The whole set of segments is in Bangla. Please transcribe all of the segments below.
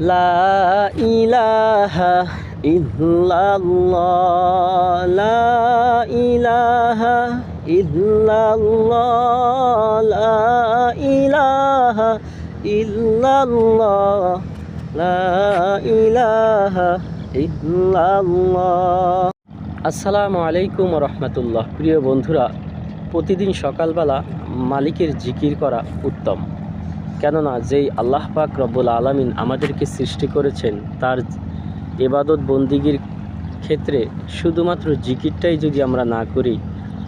লা ইলাহা ইল্লাল্লাহ, লা ইলাহা ইল্লাল্লাহ, লা ইলাহা ইল্লাল্লাহ, লা ইলাহা ইল্লাল্লাহ। আসসালামু আলাইকুম রহমতুল্লাহ। প্রিয় বন্ধুরা, প্রতিদিন সকালবেলা মালিকের জিকির করা উত্তম। কেননা যেই আল্লাহ পাক রব্বুল আলামিন আমাদেরকে সৃষ্টি করেছেন, তার এবাদত বন্দিগির ক্ষেত্রে শুধুমাত্র জিকিরটাই যদি আমরা না করি,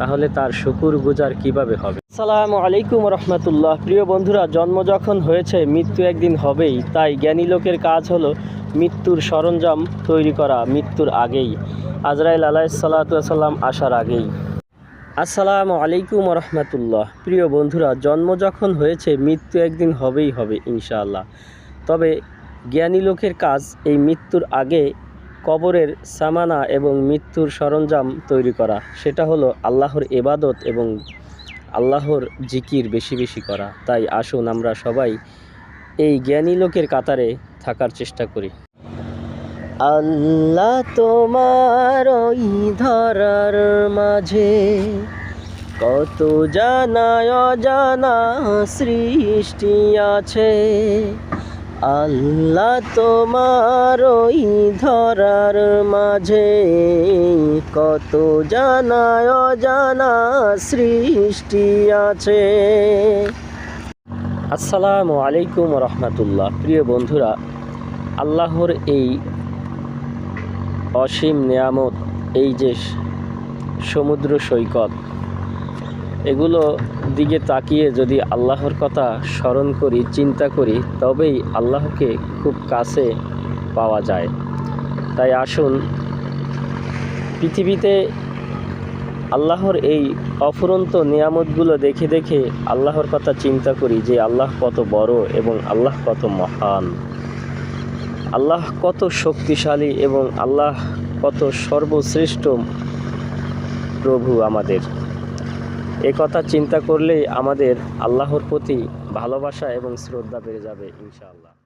তাহলে তার শুকুর গুজার কীভাবে হবে? সালাম আলাইকুম রহমতুল্লাহ। প্রিয় বন্ধুরা, জন্ম যখন হয়েছে, মৃত্যু একদিন হবেই। তাই জ্ঞানী লোকের কাজ হলো মৃত্যুর সরঞ্জাম তৈরি করা, মৃত্যুর আগেই। আজরাইল আলাইসাল্লাম আসার আগেই। আসসালামু আলাইকুম রহমতুল্লাহ প্রিয় বন্ধুরা, জন্ম যখন হয়েছে, মৃত্যু একদিন হবেই হবে, ইনশাআল্লাহ। তবে জ্ঞানী লোকের কাজ, এই মৃত্যুর আগে কবরের সামানা এবং মৃত্যুর সরঞ্জাম তৈরি করা। সেটা হলো আল্লাহর এবাদত এবং আল্লাহর জিকির বেশি বেশি করা। তাই আসুন আমরা সবাই এই জ্ঞানী লোকের কাতারে থাকার চেষ্টা করি। আল্লাহ তোমার ওই ধরার মাঝে কত জানা সৃষ্টি আছে। আল্লাহ তোমার ওই ধরার মাঝে কত জানা সৃষ্টি আছে। আসসালামু আলাইকুম রহমতুল্লাহ। প্রিয় বন্ধুরা, আল্লাহর এই অসীম নিয়ামত, এই যে সমুদ্র সৈকত। এগুলো দিকে তাকিয়ে যদি আল্লাহর কথা স্মরণ করি, চিন্তা করি, তবেই আল্লাহকে খুব কাছে পাওয়া যায়। তাই আসুন, পৃথিবীতে আল্লাহর এই অফুরন্ত নিয়ামতগুলো দেখে দেখে আল্লাহর কথা চিন্তা করি যে আল্লাহ কত বড় এবং আল্লাহ কত মহান। আল্লাহ কত শক্তিশালী এবং আল্লাহ কত সর্বশ্রেষ্ঠ প্রভু আমাদের। এ কথা চিন্তা করলেই আমাদের আল্লাহর প্রতি ভালোবাসা এবং শ্রদ্ধা বেড়ে যাবে, ইনশাআল্লাহ।